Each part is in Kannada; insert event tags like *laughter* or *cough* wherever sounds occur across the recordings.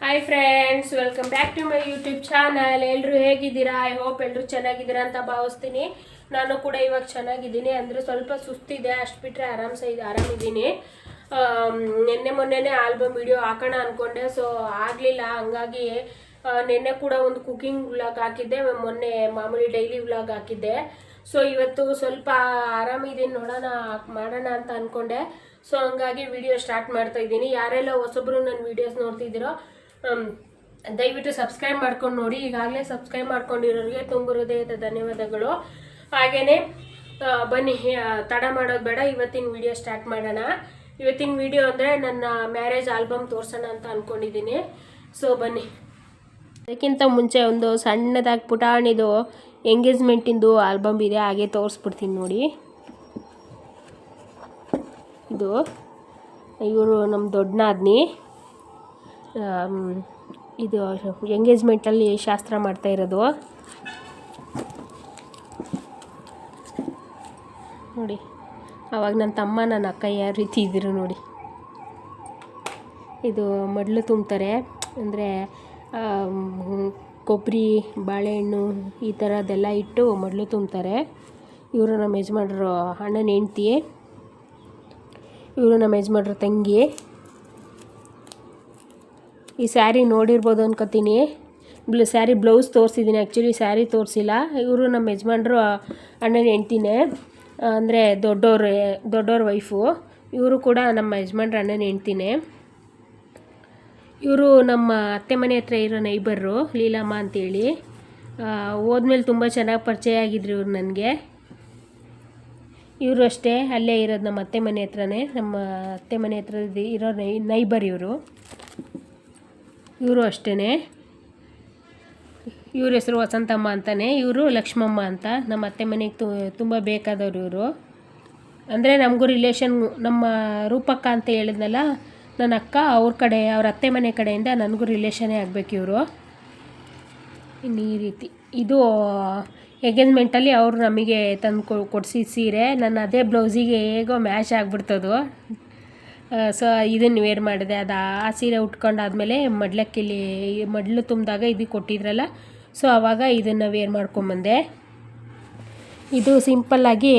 Hi friends welcome back to my YouTube channel ಎಲ್ಲರೂ ಹೇಗಿದ್ದೀರಾ? ಐ ಹೋಪ್ ಎಲ್ಲರೂ ಚೆನ್ನಾಗಿದ್ದೀರಾ ಅಂತ ಭಾವಿಸ್ತೀನಿ. ನಾನು ಕೂಡ ಇವಾಗ ಚೆನ್ನಾಗಿದ್ದೀನಿ. ಅಂದರೆ ಸ್ವಲ್ಪ ಸುಸ್ತಿದೆ. ಅಷ್ಟು ಬಿಟ್ಟರೆ ಆರಾಮ್ಸೆ ಇದೆ ಆರಾಮಿದ್ದೀನಿ. ನಿನ್ನೆ ಮೊನ್ನೆನೇ ಆಲ್ಬಮ್ ವಿಡಿಯೋ ಹಾಕೋಣ ಅಂದ್ಕೊಂಡೆ ಸೊ ಆಗಲಿಲ್ಲ. ಹಂಗಾಗಿ ನಿನ್ನೆ ಕೂಡ ಒಂದು ಕುಕಿಂಗ್ ವ್ಲಾಗ್ ಹಾಕಿದ್ದೆ. ಮೊನ್ನೆ ಮಾಮೂಲಿ ಡೈಲಿ ವ್ಲಾಗ್ ಹಾಕಿದ್ದೆ. ಸೊ ಇವತ್ತು ಸ್ವಲ್ಪ ಆರಾಮಿದ್ದೀನಿ ನೋಡೋಣ, ಮಾಡೋಣ ಅಂತ ಅಂದ್ಕೊಂಡೆ ಸೊ ಹಂಗಾಗಿ ವಿಡಿಯೋ ಸ್ಟಾರ್ಟ್ ಮಾಡ್ತಾ ಇದ್ದೀನಿ. ಯಾರೆಲ್ಲ ಹೊಸೊಬ್ರು ನನ್ನ ವಿಡಿಯೋಸ್ ನೋಡ್ತಿದ್ದೀರೋ ದಯವಿಟ್ಟು ಸಬ್ಸ್ಕ್ರೈಬ್ ಮಾಡ್ಕೊಂಡು ನೋಡಿ. ಈಗಾಗಲೇ ಸಬ್ಸ್ಕ್ರೈಬ್ ಮಾಡ್ಕೊಂಡಿರೋರಿಗೆ ತುಂಬ ಹೃದಯದ ಧನ್ಯವಾದಗಳು. ಹಾಗೆಯೇ ಬನ್ನಿ ತಡ ಮಾಡೋದು ಬೇಡ ಇವತ್ತಿನ ವಿಡಿಯೋ ಸ್ಟಾರ್ಟ್ ಮಾಡೋಣ. ಇವತ್ತಿನ ವಿಡಿಯೋ ಅಂದರೆ ನನ್ನ ಮ್ಯಾರೇಜ್ ಆಲ್ಬಮ್ ತೋರಿಸೋಣ ಅಂತ ಅಂದ್ಕೊಂಡಿದ್ದೀನಿ ಸೊ ಬನ್ನಿ. ಅದಕ್ಕಿಂತ ಮುಂಚೆ ಒಂದು ಸಣ್ಣದಾಗಿ ಪುಟಾಣಿದು ಎಂಗೇಜ್ಮೆಂಟಿಂದು ಆಲ್ಬಮ್ ಇದೆ ಹಾಗೆ ತೋರಿಸ್ಬಿಡ್ತೀನಿ ನೋಡಿ. ಇದು ಇವರು ನಮ್ಮ ದೊಡ್ಡ ನಾದ್ನಿ ಆಮ್, ಇದು ಎಂಗೇಜ್ಮೆಂಟಲ್ಲಿ ಶಾಸ್ತ್ರ ಮಾಡ್ತಾ ಇರೋದು. ನೋಡಿ, ಅವಾಗ ನನ್ನ ತಮ್ಮ ನನ್ನ ಅಕ್ಕ ಯಾವ ರೀತಿ ಇದ್ದರು ನೋಡಿ. ಇದು ಮಡ್ಲು ತುಂಬ್ತಾರೆ, ಅಂದರೆ ಕೊಬ್ಬರಿ ಬಾಳೆಹಣ್ಣು ಈ ಥರದ್ದೆಲ್ಲ ಇಟ್ಟು ಮಡ್ಲು ತುಂಬ್ತಾರೆ. ಇವರು ನಮ್ಮ ಯಜಮಾನ್ರು ಅಣ್ಣನ ಹೆಂಡ್ತಿ, ಇವರು ನಮ್ಮ ಯಜಮಾನ್ರ ತಂಗಿ. ಈ ಸ್ಯಾರಿ ನೋಡಿರ್ಬೋದು ಅನ್ಕೋತೀನಿ. ಬ್ಲ ಸ್ಯಾರಿ ಬ್ಲೌಸ್ ತೋರಿಸಿದ್ದೀನಿ. ಆ್ಯಕ್ಚುಲಿ ಸ್ಯಾರಿ ತೋರಿಸಿಲ್ಲ. ಇವರು ನಮ್ಮ ಯಜಮಾನ್ರು, ಅಣ್ಣನ ಹೆಂಡ್ತಿನೇ, ಅಂದರೆ ದೊಡ್ಡವ್ರ ದೊಡ್ಡವ್ರ ವೈಫು. ಇವರು ಕೂಡ ನಮ್ಮ ಯಜಮಾನ್ರ, ಅಣ್ಣನ ಹೆಂಡ್ತಿನೇ. ಇವರು ನಮ್ಮ ಅತ್ತೆ ಮನೆ ಹತ್ರ ಇರೋ ನೈಬರು ಲೀಲಮ್ಮ ಅಂತೇಳಿ. ಹೋದ್ಮೇಲೆ ತುಂಬ ಚೆನ್ನಾಗಿ ಪರಿಚಯ ಆಗಿದ್ರು ಇವ್ರು ನನಗೆ. ಇವರು ಅಷ್ಟೇ, ಅಲ್ಲೇ ಇರೋದು ನಮ್ಮ ಅತ್ತೆ ಮನೆ ಹತ್ರನೇ. ನಮ್ಮ ಅತ್ತೆ ಮನೆ ಹತ್ರ ಇರೋ ನೈ, ನೈಬರ್ ಇವರು. ಇವರು ಅಷ್ಟೇ ಇವ್ರ ಹೆಸರು ವಸಂತಮ್ಮ ಅಂತಲೇ ಇವರು ಲಕ್ಷ್ಮಮ್ಮ ಅಂತ. ನಮ್ಮ ಅತ್ತೆ ಮನೆಗೆ ತುಂಬ ಬೇಕಾದವರು ಇವರು. ಅಂದರೆ ನಮಗೂ ರಿಲೇಷನ್ ನಮ್ಮ ರೂಪಕ್ಕ ಅಂತ ಹೇಳಿದ್ನಲ್ಲ, ನನ್ನ ಅಕ್ಕ ಅವ್ರ ಕಡೆ, ಅವ್ರ ಅತ್ತೆ ಮನೆ ಕಡೆಯಿಂದ ನನಗೂ ರಿಲೇಷನೇ ಆಗಬೇಕು ಇವರು. ಇನ್ನು ಈ ರೀತಿ. ಇದು ಎಂಗೇಜ್ಮೆಂಟಲ್ಲಿ ಅವರು ನಮಗೆ ತಂದು ಕೊ ಕೊಡಿಸಿದ ಸೀರೆ. ನನ್ನ ಅದೇ ಬ್ಲೌಸಿಗೆ ಹೇಗೋ ಮ್ಯಾಚ್ ಆಗಿಬಿಡ್ತದು. ಸೊ ಇದನ್ನು ವೇರ್ ಮಾಡಿದೆ. ಅದು ಆ ಸೀರೆ ಉಟ್ಕೊಂಡಾದ್ಮೇಲೆ ಮಡ್ಲಕ್ಕಿಲಿ ಮಡ್ಲು ತುಂಬಿದಾಗ ಇದು ಕೊಟ್ಟಿದ್ರಲ್ಲ ಸೊ ಆವಾಗ ಇದನ್ನು ವೇರ್ ಮಾಡ್ಕೊಂಬಂದೆ ಇದು ಸಿಂಪಲ್ಲಾಗಿ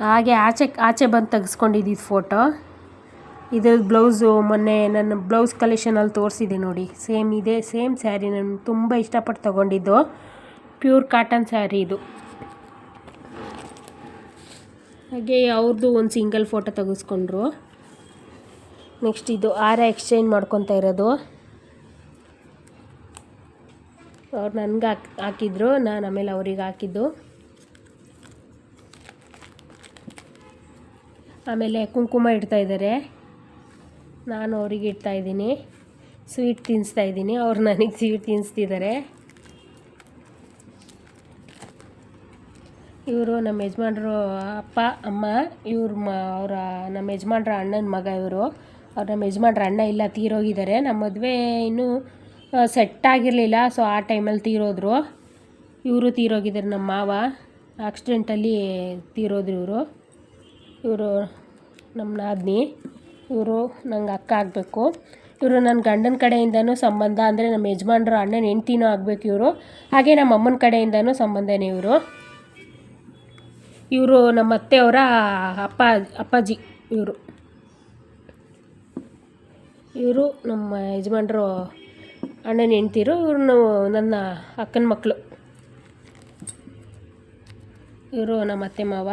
ಹಾಗೆ ಆಚೆ ಆಚೆ ಬಂದು ತೆಗೆಸ್ಕೊಂಡಿದ್ದು ಫೋಟೋ ಇದು ಬ್ಲೌಸು ಮೊನ್ನೆ ನನ್ನ ಬ್ಲೌಸ್ ಕಲೆಕ್ಷನಲ್ಲಿ ತೋರಿಸಿದೆ ನೋಡಿ. ಸೇಮ್ ಇದೆ ಸೇಮ್ ಸ್ಯಾರಿ ನಾನು ತುಂಬ ಇಷ್ಟಪಟ್ಟು ತೊಗೊಂಡಿದ್ದು. ಪ್ಯೂರ್ ಕಾಟನ್ ಸ್ಯಾರಿ ಇದು. ಹಾಗೆ ಅವ್ರದ್ದು ಒಂದು ಸಿಂಗಲ್ ಫೋಟೋ ತೆಗೆಸ್ಕೊಂಡ್ರು. ನೆಕ್ಸ್ಟ್ ಇದು ಆರ ಎಕ್ಸ್ಚೇಂಜ್ ಮಾಡ್ಕೊತಾ ಇರೋದು. ಅವ್ರು ನನಗೆ ಹಾಕಿ ಹಾಕಿದ್ರು, ನಾನು ಆಮೇಲೆ ಅವ್ರಿಗೆ ಹಾಕಿದ್ದು. ಆಮೇಲೆ ಕುಂಕುಮ ಇಡ್ತಾ ಇದ್ದಾರೆ ನಾನು ಅವ್ರಿಗೆ ಇಡ್ತಾ ಇದ್ದೀನಿ. ಸ್ವೀಟ್ ತಿನ್ನಿಸ್ತಾ ಇದ್ದೀನಿ. ಅವ್ರು ನನಗೆ ಸ್ವೀಟ್ ತಿನ್ನಿಸ್ತಿದ್ದಾರೆ ಇವರು ನಮ್ಮ ಯಜಮಾನ್ರು ಅಪ್ಪ, ಅಮ್ಮ, ಇವ್ರ ಮ ಅವರ ನಮ್ಮ ಯಜಮಾನ್ರ ಅಣ್ಣನ ಮಗ ಇವರು. ಅವ್ರು ನಮ್ಮ ಯಜಮಾನ್ರ ಅಣ್ಣ ಇಲ್ಲ, ತೀರೋಗಿದ್ದಾರೆ. ನಮ್ಮ ಮದುವೆ ಇನ್ನೂ ಸೆಟ್ ಆಗಿರಲಿಲ್ಲ. ಸೊ ಆ ಟೈಮಲ್ಲಿ ತೀರೋದ್ರು. ಇವರು ತೀರೋಗಿದ್ದಾರೆ ನಮ್ಮ ಮಾವ. ಆಕ್ಸಿಡೆಂಟಲ್ಲಿ ತೀರೋದ್ರು ಇವರು. ಇವರು ನಮ್ಮ ನಾದಿನಿ ಇವರು ನಂಗೆ ಅಕ್ಕ ಆಗಬೇಕು. ಇವರು ನನ್ನ ಗಂಡನ ಕಡೆಯಿಂದನೂ ಸಂಬಂಧ ಅಂದರೆ ನಮ್ಮ ಯಜಮಾನ್ರು ಅಣ್ಣನ ಹೆಂಡ್ತಿನೂ ಆಗಬೇಕು ಇವರು. ಹಾಗೆ ನಮ್ಮ ಅಮ್ಮನ ಕಡೆಯಿಂದನೂ ಸಂಬಂಧನೇ ಇವರು. ಇವರು ನಮ್ಮ ಅತ್ತೆಯವರ ಅಪ್ಪ, ಅಪ್ಪಾಜಿ ಇವರು. ಇವರು ನಮ್ಮ ಯಜಮಾನ್ರು ಅಣ್ಣನ ಹೆಂಡ್ತಿರು ಇವರು ನನ್ನ ಅಕ್ಕನ ಮಕ್ಕಳು ಇವರು ನಮ್ಮ ಅತ್ತೆ ಮಾವ.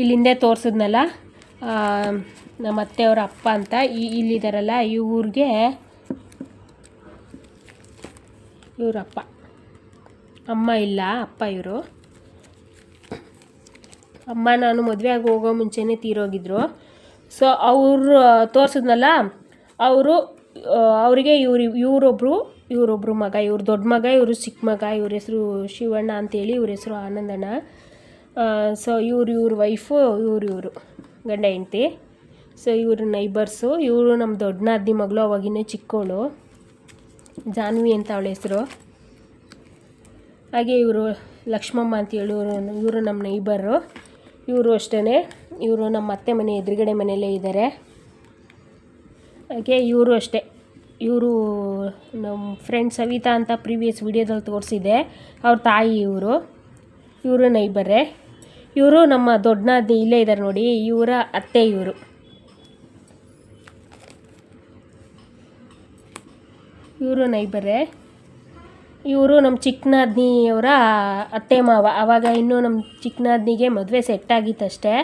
ಇಲ್ಲಿಂದೇ ತೋರಿಸಿದ್ನಲ್ಲ ಅತ್ತೆ ನಮ್ಮ ಅತ್ತೆಯವರ ಅಪ್ಪ ಅಂತ, ಈ ಇಲ್ಲಿದ್ದಾರಲ್ಲ ಇವ್ರಿಗೆ ಇವರಪ್ಪ ಅಮ್ಮ ಇಲ್ಲ, ಅಪ್ಪ ಇವರು. ಅಮ್ಮ ನಾನು ಮದುವೆ ಆಗಿ ಹೋಗೋ ಮುಂಚೆನೇ ತೀರೋಗಿದ್ರು. ಸೊ ಅವರು ತೋರಿಸಿದ್ನಲ್ಲ ಅವರು ಅವರಿಗೆ ಇವ್ರು ಇವರೊಬ್ಬರು ಇವರೊಬ್ಬರು ಮಗ, ಇವ್ರ ದೊಡ್ಡ ಮಗ, ಇವರು ಚಿಕ್ಕ ಮಗ, ಇವ್ರ ಹೆಸರು ಶಿವಣ್ಣ ಅಂತೇಳಿ ಇವ್ರ ಹೆಸರು ಆನಂದಣ್ಣ. ಸೊ ಇವ್ರು, ಇವ್ರ ವೈಫು ಇವ್ರು, ಇವರು ಗಂಡ, ಹೆಂಡ್ತಿ. ಸೊ ಇವರು ನೈಬರ್ಸು ಇವರು ನಮ್ಮ ದೊಡ್ಡ ನಾದಿ ಮಗಳು ಅವಾಗಿನೇ ಚಿಕ್ಕವಳು ಜಾನ್ವಿ ಅಂತ ಅವಳ ಹೆಸರು. ಹಾಗೆ ಇವರು ಲಕ್ಷ್ಮಮ್ಮ ಅಂತೇಳಿ ಇವರು ಇವರು ನಮ್ಮ ನೈಬರು ಇವರು ಅಷ್ಟೇ ಇವರು ನಮ್ಮ ಅತ್ತೆ ಮನೆ ಎದುರುಗಡೆ ಮನೆಯಲ್ಲೇ ಇದ್ದಾರೆ ಹಾಗೆ ಇವರು ಅಷ್ಟೇ. ಇವರು ನಮ್ಮ ಫ್ರೆಂಡ್ ಸವಿತಾ ಅಂತ ಪ್ರೀವಿಯಸ್ ವಿಡಿಯೋದಲ್ಲಿ ತೋರಿಸಿದೆ. ಅವ್ರ ತಾಯಿ ಇವರು. ಇವರು ನೈಬರೇ ಇವರು ನಮ್ಮ ದೊಡ್ಡನಾದ್ನಿ ಇಲ್ಲೇ ಇದ್ದಾರೆ ನೋಡಿ, ಇವರ ಅತ್ತೆ ಇವರು. ಇವರು ನೈಬರೇ ಇವರು ನಮ್ಮ ಚಿಕ್ಕನಾದ್ನಿಯವರ ಅತ್ತೆ ಮಾವ. ಆವಾಗ ಇನ್ನೂ ನಮ್ಮ ಚಿಕ್ಕನಾದ್ನಿಗೆ ಮದುವೆ ಸೆಟ್ ಆಗಿತ್ತಷ್ಟೇ.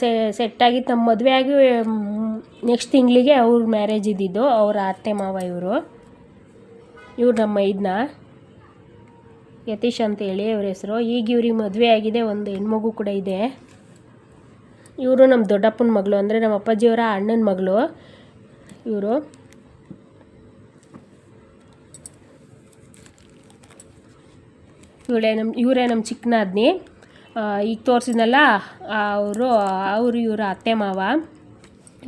ಸೆ ಸೆಟ್ ಆಗಿತ್ತು ನಮ್ಮ ಮದುವೆ ಆಗಿ ನೆಕ್ಸ್ಟ್ ತಿಂಗಳಿಗೆ ಅವ್ರ ಮ್ಯಾರೇಜ್ ಇದ್ದಿದ್ದು ಅವರ ಅತ್ತೆ, ಮಾವ, ಇವರು. ಇವ್ರು ನಮ್ಮ ಇದನ್ನ ಯತೀಶ್ ಅಂತೇಳಿ ಇವ್ರ ಹೆಸರು. ಈಗ ಇವ್ರಿಗೆ ಮದುವೆ ಆಗಿದೆ, ಒಂದು ಹೆಣ್ಮಗು ಕೂಡ ಇದೆ. ಇವರು ನಮ್ಮ ದೊಡ್ಡಪ್ಪನ ಮಗಳು, ಅಂದರೆ ನಮ್ಮ ಅಪ್ಪಾಜಿಯವರ ಅಣ್ಣನ ಮಗಳು. ಇವರು. ಇವಳೆ ನಮ್ಮ ಇವರೇ ನಮ್ಮ ಚಿಕ್ಕನಾದ್ನಿ. ಈಗ ತೋರಿಸಿದ್ನಲ್ಲ ಅವರು ಅವರು ಇವರ ಅತ್ತೆ ಮಾವ.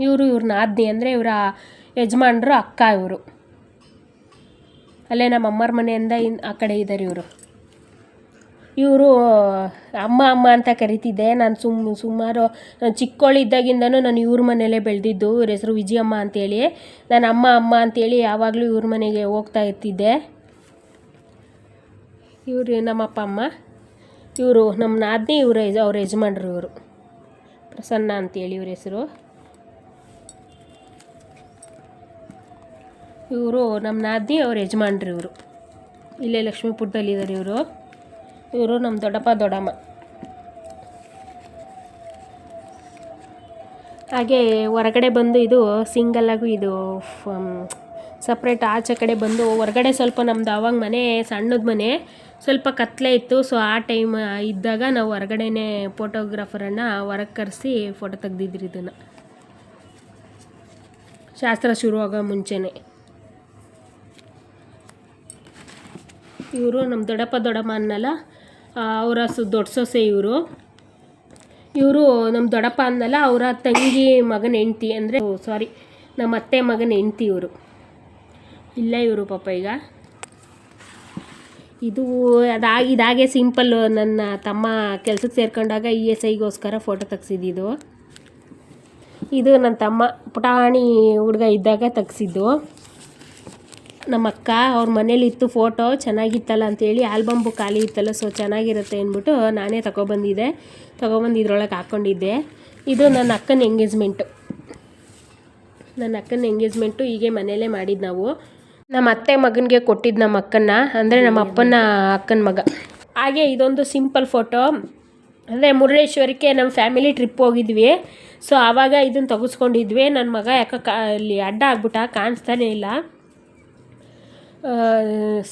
ಇವರು ಇವ್ರ ನಾದ್ನಿ ಅಂದರೆ ಇವರ ಯಜಮಾನ್ರು ಅಕ್ಕ ಇವರು. ಅಲ್ಲೇ ನಮ್ಮ ಅಮ್ಮರ ಮನೆಯಿಂದ ಇನ್ ಆ ಕಡೆ ಇದ್ದಾರೆ ಇವರು. ಇವರು, ಅಮ್ಮ ಅಮ್ಮ ಅಂತ ಕರಿತಿದ್ದೆ. ನಾನು ಸುಮ್, ಸುಮಾರು ಚಿಕ್ಕವಳಿದ್ದಾಗಿಂದನೂ ನಾನು ಇವ್ರ ಮನೆಯಲ್ಲೇ ಬೆಳೆದಿದ್ದು. ಇವ್ರ ಹೆಸರು ವಿಜಯಮ್ಮ ಅಂತೇಳಿ. ನಾನು ಅಮ್ಮ ಅಮ್ಮ ಅಂತೇಳಿ ಯಾವಾಗಲೂ ಇವ್ರ ಮನೆಗೆ ಹೋಗ್ತಾ ಇರ್ತಿದ್ದೆ. ಇವರು ನಮ್ಮಪ್ಪ ಅಮ್ಮ. ಇವರು ನಮ್ಮ ನಾದಿನಿ ಇವರು ಅವ್ರ ಯಜಮಾನ್ರು ಇವರು. ಪ್ರಸನ್ನ ಅಂತೇಳಿ ಇವ್ರ ಹೆಸರು. ಇವರು ನಮ್ಮ ನಾದಿನಿ ಅವ್ರ ಯಜಮಾನ್ರು ಇವರು. ಇಲ್ಲೇ ಲಕ್ಷ್ಮೀಪುರದಲ್ಲಿದ್ದಾರೆ ಇವರು. ಇವರು ನಮ್ಮ ದೊಡ್ಡಪ್ಪ, ದೊಡ್ಡಮ್ಮ. ಹಾಗೆ ಹೊರಗಡೆ ಬಂದು ಇದು ಸಿಂಗಲ್ಲಾಗೂ ಇದು ಸಪ್ರೇಟ್ ಆಚೆ ಕಡೆ ಬಂದು, ಹೊರಗಡೆ ಸ್ವಲ್ಪ ನಮ್ದು ಅವಾಗ ಮನೆ, ಸಣ್ಣದ ಮನೆ, ಸ್ವಲ್ಪ ಕತ್ತಲೆ ಇತ್ತು. ಸೊ ಆ ಟೈಮ್ ಇದ್ದಾಗ ನಾವು ಹೊರಗಡೆನೇ ಫೋಟೋಗ್ರಾಫರನ್ನು ಹೊರಗೆ ಕರೆಸಿ ಫೋಟೋ ತೆಗ್ದಿದ್ರಿ ಇದನ್ನು. ಶಾಸ್ತ್ರ ಶುರುವಾಗ ಮುಂಚೆನೇ. ಇವರು ನಮ್ಮ ದೊಡ್ಡಪ್ಪ ದೊಡ್ಡಮ್ಮ ಅನ್ನಲ್ಲ ಅವರ ಸು, ದೊಡ್ಡ ಸೊಸೆ ಇವರು. ಇವರು ನಮ್ಮ ದೊಡ್ಡಪ್ಪ ಅನ್ನಲ್ಲ, ಅವರ ತಂಗಿ ಮಗನ ಹೆಂಡ್ತಿ ಅಂದರೆ ಸಾರಿ ನಮ್ಮ ಅತ್ತೆ ಮಗನ ಹೆಂಡ್ತಿ ಇವರು. ಇಲ್ಲ ಇವರು ಪಾಪ ಈಗ. ಇದು ಅದಾಗಿ ಇದಾಗೆ ಸಿಂಪಲ್ಲು ನನ್ನ ತಮ್ಮ ಕೆಲಸಕ್ಕೆ ಸೇರ್ಕೊಂಡಾಗ ಇ ಎಸ್ ಐಗೋಸ್ಕರ ಫೋಟೋ ತೆಗ್ಸಿದ್ದು ಇದು ನನ್ನ ತಮ್ಮ, ಪುಟಾಣಿ ಹುಡುಗ ಇದ್ದಾಗ ತೆಗ್ಸಿದ್ದು. ನಮ್ಮ ಅಕ್ಕ ಅವ್ರ ಮನೇಲಿ ಇತ್ತು ಫೋಟೋ ಚೆನ್ನಾಗಿತ್ತಲ್ಲ ಅಂತೇಳಿ ಆಲ್ಬಮ್ ಬುಕ್ ಖಾಲಿ ಇತ್ತಲ್ಲ ಸೊ ಚೆನ್ನಾಗಿರುತ್ತೆ ಅಂದ್ಬಿಟ್ಟು ನಾನೇ ತಗೊಬಂದಿದ್ದೆ. ತೊಗೊಬಂದು ಇದ್ರೊಳಗೆ ಹಾಕ್ಕೊಂಡಿದ್ದೆ ಇದು ನನ್ನ ಅಕ್ಕನ ಎಂಗೇಜ್ಮೆಂಟು ನನ್ನ ಅಕ್ಕನ ಎಂಗೇಜ್ಮೆಂಟು ಹೀಗೆ ಮನೆಯಲ್ಲೇ ಮಾಡಿದ್ದು ನಾವು. ನಮ್ಮ ಅತ್ತೆ ಮಗನಿಗೆ ಕೊಟ್ಟಿದ್ದು ನಮ್ಮ ಅಕ್ಕನ ಅಂದರೆ ನಮ್ಮ ಅಪ್ಪನ ಅಕ್ಕನ ಮಗ. ಹಾಗೆ ಇದೊಂದು ಸಿಂಪಲ್ ಫೋಟೋ ಅಂದರೆ ಮುರುಡೇಶ್ವರಕ್ಕೆ ನಮ್ಮ ಫ್ಯಾಮಿಲಿ ಟ್ರಿಪ್ ಹೋಗಿದ್ವಿ. ಸೊ ಆವಾಗ ಇದನ್ನು ತೆಗೆಸ್ಕೊಂಡಿದ್ವಿ. ನನ್ನ ಮಗ ಯಾಕೆ ಕಾ, ಅಲ್ಲಿ ಅಡ್ಡ ಆಗ್ಬಿಟ್ಟ, ಕಾಣಿಸ್ತಾನೇ ಇಲ್ಲ.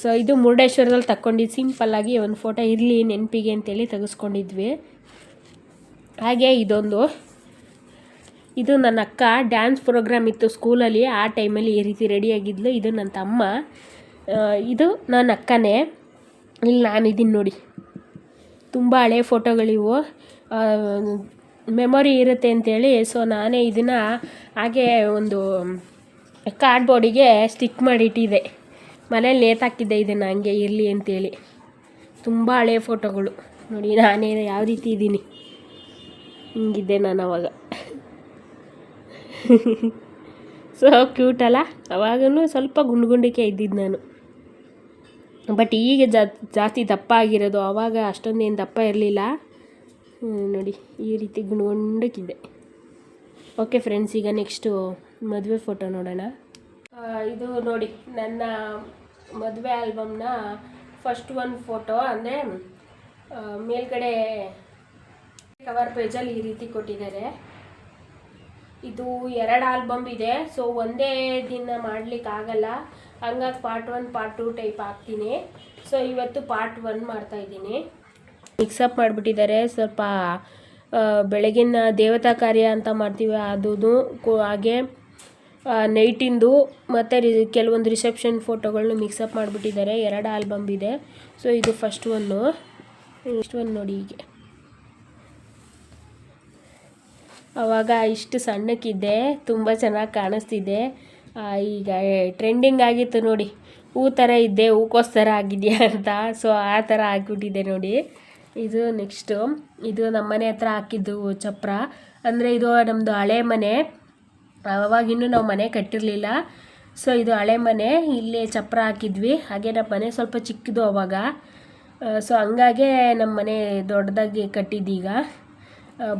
ಸೊ ಇದು ಮುರುಡೇಶ್ವರದಲ್ಲಿ ತಕ್ಕೊಂಡಿದ್ದು ಸಿಂಪಲ್ಲಾಗಿ ಒಂದು ಫೋಟೋ ಇರಲಿ ನೆನಪಿಗೆ ಅಂತೇಳಿ ತೆಗೆಸ್ಕೊಂಡಿದ್ವಿ. ಹಾಗೆ ಇದೊಂದು. ಇದು ನನ್ನ ಅಕ್ಕ ಡ್ಯಾನ್ಸ್ ಪ್ರೋಗ್ರಾಮ್ ಇತ್ತು ಸ್ಕೂಲಲ್ಲಿ ಆ ಟೈಮಲ್ಲಿ ಈ ರೀತಿ ರೆಡಿಯಾಗಿದ್ಲು ಇದು ನನ್ನ ತಮ್ಮ ಇದು ನನ್ನ ಅಕ್ಕನೇ. ಇಲ್ಲಿ ನಾನಿದ್ದೀನಿ ನೋಡಿ. ತುಂಬ ಹಳೆ ಫೋಟೋಗಳಿವು ಮೆಮೊರಿ ಇರುತ್ತೆ ಅಂತೇಳಿ ಸೊ ನಾನೇ ಇದನ್ನು ಹಾಗೆ ಒಂದು ಕಾರ್ಡ್ಬೋರ್ಡಿಗೆ ಸ್ಟಿಕ್ ಮಾಡಿಟ್ಟಿದೆ. ಮನೇಲಿ ನೇತಾಕಿದ್ದೆ ಇದನ್ನು ಹಂಗೆ ಇರಲಿ ಅಂತೇಳಿ. ತುಂಬ ಹಳೆ ಫೋಟೋಗಳು ನೋಡಿ, ನಾನೇ ಯಾವ ರೀತಿ ಇದ್ದೀನಿ ಹಿಂಗಿದ್ದೆ ನಾನು ಅವಾಗ. *laughs* ಸೊ ಕ್ಯೂಟ್ ಅಲ್ಲ? ಅವಾಗೂ ಸ್ವಲ್ಪ ಗುಂಡುಗುಂಡಿಕೆ ಇದ್ದಿದ್ದು ನಾನು. ಬಟ್ ಈಗ ಜಾಸ್ತಿ ದಪ್ಪ ಆಗಿರೋದು ಆವಾಗ ಅಷ್ಟೊಂದೇನು ದಪ್ಪ ಇರಲಿಲ್ಲ. ನೋಡಿ, ಈ ರೀತಿ ಗುಂಡು ಗುಂಡಕ್ಕಿದ್ದೆ ಓಕೆ ಫ್ರೆಂಡ್ಸ್ ಈಗ ನೆಕ್ಸ್ಟು ಮದುವೆ ಫೋಟೋ ನೋಡೋಣ. ಇದು ನೋಡಿ, ನನ್ನ ಮದುವೆ ಆಲ್ಬಮ್ನ ಫಸ್ಟ್ ಒನ್ ಫೋಟೋ ಅಂದರೆ ಮೇಲ್ಗಡೆ ಕವರ್ ಪೇಜಲ್ಲಿ ಈ ರೀತಿ ಕೊಟ್ಟಿದ್ದಾರೆ. ಇದು ಎರಡು ಆಲ್ಬಮ್ ಇದೆ. ಸೊ ಒಂದೇ ದಿನ ಮಾಡ್ಲಿಕ್ಕೆ ಆಗಲ್ಲ. ಹಂಗಾಗಿ part one part two type ಹಾಕ್ತೀನಿ. ಸೊ ಇವತ್ತು ಪಾರ್ಟ್ ಒನ್ ಮಾಡ್ತಾ ಇದ್ದೀನಿ. ಮಿಕ್ಸಪ್ ಮಾಡಿಬಿಟ್ಟಿದ್ದಾರೆ. ಸ್ವಲ್ಪ ಬೆಳಗಿನ ದೇವತಾ ಕಾರ್ಯ ಅಂತ ಮಾಡ್ತೀವಿ. ಅದು ಹಾಗೆ ನೈಟಿಂದು ಮತ್ತು ರಿ, ಕೆಲವೊಂದು ರಿಸೆಪ್ಷನ್ ಫೋಟೋಗಳನ್ನ ಮಿಕ್ಸಪ್ ಮಾಡಿಬಿಟ್ಟಿದ್ದಾರೆ. ಎರಡು ಆಲ್ಬಮ್ ಇದೆ. ಸೊ ಇದು ಫಸ್ಟ್ ಒನ್ನು ನೆಕ್ಸ್ಟ್ ಒನ್ ನೋಡಿ ಹೀಗೆ. ಅವಾಗ ಇಷ್ಟು ಸಣ್ಣಕ್ಕಿದ್ದೆ, ತುಂಬ ಚೆನ್ನಾಗಿ ಕಾಣಿಸ್ತಿದ್ದೆ ಈಗ ಟ್ರೆಂಡಿಂಗ್ ಆಗಿತ್ತು ನೋಡಿ. ಹೂ ಥರ ಇದ್ದೆ ಹೂಕೋಸ್ ಥರ ಆಗಿದೆಯಾ ಅಂತ. ಸೊ ಆ ಥರ ಆಗಿಬಿಟ್ಟಿದೆ ನೋಡಿ. ಇದು ನೆಕ್ಸ್ಟು ಇದು ನಮ್ಮ ಮನೆ ಹತ್ರ ಹಾಕಿದ್ದು ಚಪ್ರ. ಅಂದರೆ ಇದು ನಮ್ಮದು ಹಳೆ ಮನೆ. ಅವಾಗಿನ್ನೂ ನಾವು ಮನೆ ಕಟ್ಟಿರಲಿಲ್ಲ. ಸೊ ಇದು ಹಳೆ ಮನೆ. ಇಲ್ಲಿ ಚಪ್ರ ಹಾಕಿದ್ವಿ. ಹಾಗೆ ನಮ್ಮ ಮನೆ ಸ್ವಲ್ಪ ಚಿಕ್ಕದು ಅವಾಗ. ಸೊ ಹಂಗಾಗೆ ನಮ್ಮ ಮನೆ ದೊಡ್ಡದಾಗಿ ಕಟ್ಟಿದ್ದೀಗ.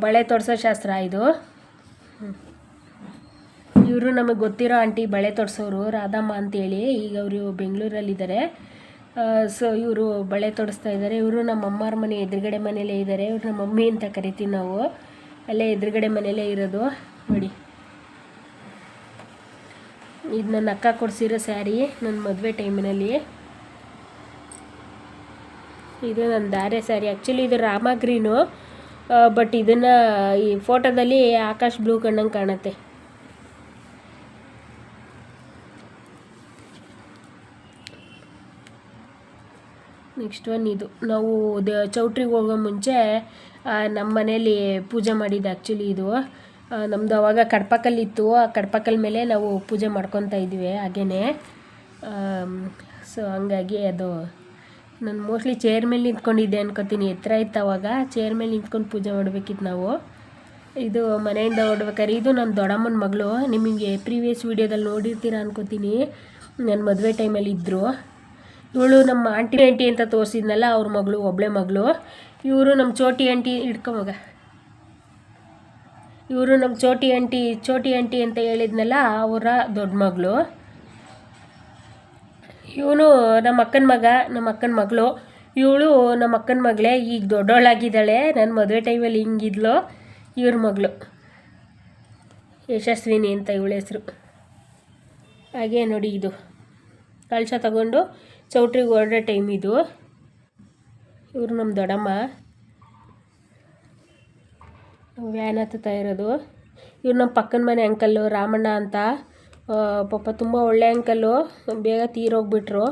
ಬಳೆ ತೊಡ್ಸೋ ಶಾಸ್ತ್ರ ಇದು. ಇವರು ನಮಗೆ ಗೊತ್ತಿರೋ ಆಂಟಿ ಬಳೆ ತೊಡ್ಸೋರು, ರಾಧಮ್ಮ ಅಂತೇಳಿ. ಈಗ ಅವರು ಬೆಂಗಳೂರಲ್ಲಿದ್ದಾರೆ ಸೊ ಇವರು ಬಳೆ ತೊಡಿಸ್ತಾ ಇದ್ದಾರೆ ಇವರು ನಮ್ಮ ಅಮ್ಮರ ಮನೆ ಎದುರುಗಡೆ ಮನೆಯಲ್ಲೇ ಇದ್ದಾರೆ ಇವರು ನಮ್ಮ ಮಮ್ಮಿ ಅಂತ ಕರಿತೀವಿ ನಾವು. ಅಲ್ಲೇ ಎದುರುಗಡೆ ಮನೆಯಲ್ಲೇ ಇರೋದು. ನೋಡಿ. ಇದು ನನ್ನ ಅಕ್ಕ ಕೊಡಿಸಿರೋ ಸ್ಯಾರಿ ನನ್ನ ಮದುವೆ ಟೈಮಿನಲ್ಲಿ. ಇದು ನನ್ನ ದಾರೆ ಸ್ಯಾರಿ. ಆ್ಯಕ್ಚುಲಿ ಇದು ರಾಮ ಗ್ರೀನು. ಬಟ್ ಇದನ್ನು ಈ ಫೋಟೋದಲ್ಲಿ ಆಕಾಶ್ ಬ್ಲೂ ಕಣ್ಣಂಗೆ ಕಾಣುತ್ತೆ. ನೆಕ್ಸ್ಟ್ ಒನ್ ಇದು. ನಾವು ದ ಚೌಟ್ರಿಗೆ ಹೋಗೋ ಮುಂಚೆ ನಮ್ಮ ಮನೇಲಿ ಪೂಜೆ ಮಾಡಿದ್ದು ಆ್ಯಕ್ಚುಲಿ ಇದು. ನಮ್ಮದು ಅವಾಗ ಕಡ್ಪಕಲ್ಲಿತ್ತು ಆ ಕಡ್ಪಕಲ್ ಮೇಲೆ ನಾವು ಪೂಜೆ ಮಾಡ್ಕೊತಾ ಇದ್ವಿ ಹಾಗೇ ಸೊ ಹಂಗಾಗಿ ಅದು ನಾನು ಮೋಸ್ಟ್ಲಿ ಚೇರ್ ಮೇಲೆ ನಿಂತ್ಕೊಂಡಿದ್ದೆ ಅನ್ಕೋತೀನಿ. ಎತ್ತರ ಇತ್ತು ಅವಾಗ. ಚೇರ್ ಮೇಲೆ ನಿಂತ್ಕೊಂಡು ಪೂಜೆ ಮಾಡಬೇಕಿತ್ತು ನಾವು. ಇದು ಮನೆಯಿಂದ ಹೊಡ್ಬೇಕಾದ್ರೆ ಇದು ನನ್ನ ದೊಡ್ಡಮ್ಮನ ಮಗಳು. ನಿಮಗೆ ಪ್ರೀವಿಯಸ್ ವೀಡಿಯೋದಲ್ಲಿ ನೋಡಿರ್ತೀರ ಅನ್ಕೋತೀನಿ. ನನ್ನ ಮದುವೆ ಟೈಮಲ್ಲಿ ಇದ್ದರು ಇವಳು ನಮ್ಮ ಆಂಟಿ ಆಂಟಿ ಅಂತ ತೋರಿಸಿದ್ನಲ್ಲ, ಅವ್ರ ಮಗಳು ಒಬ್ಬಳೆ ಮಗಳು. ಇವರು ನಮ್ಮ ಚೋಟಿ ಆಂಟಿ ಹಿಡ್ಕೊಂಬಗ. ಇವರು ನಮ್ಮ ಚೋಟಿ ಆಂಟಿ ಚೋಟಿ ಆಂಟಿ ಅಂತ ಹೇಳಿದ್ನಲ್ಲ, ಅವರ ದೊಡ್ಡ ಮಗಳು. ಇವನು ನಮ್ಮ ಅಕ್ಕನ ಮಗ, ನಮ್ಮ ಅಕ್ಕನ ಮಗಳು. ಇವಳು ನಮ್ಮ ಅಕ್ಕನ ಮಗಳೇ, ಈಗ ದೊಡ್ಡವಳಾಗಿದ್ದಾಳೆ ನನ್ನ ಮದುವೆ ಟೈಮಲ್ಲಿ ಹಿಂಗಿದ್ಲು. ಇವ್ರ ಮಗಳು. ಯಶಸ್ವಿನಿ ಅಂತ ಇವಳ ಹೆಸರು. ಹಾಗೆ ನೋಡಿ ಇದು. ಕಳಶ ತಗೊಂಡು ಚೌಟ್ರಿಗೆ ಹೊರಡೋ ಟೈಮ್ ಇದು. ಇವರು ನಮ್ಮ ದೊಡ್ಡಮ್ಮ. ವ್ಯಾನ್ ಹತ್ತುತ್ತಾ ಇರೋದು. ಇವ್ರು ನಮ್ಮ ಪಕ್ಕನ ಮನೆ ಅಂಕಲ್ಲು ರಾಮಣ್ಣ ಅಂತ. ಪಾಪ ತುಂಬ ಒಳ್ಳೆ ಅಂಕಲ್ಲು ಬೇಗ ತೀರೋಗ್ಬಿಟ್ರು.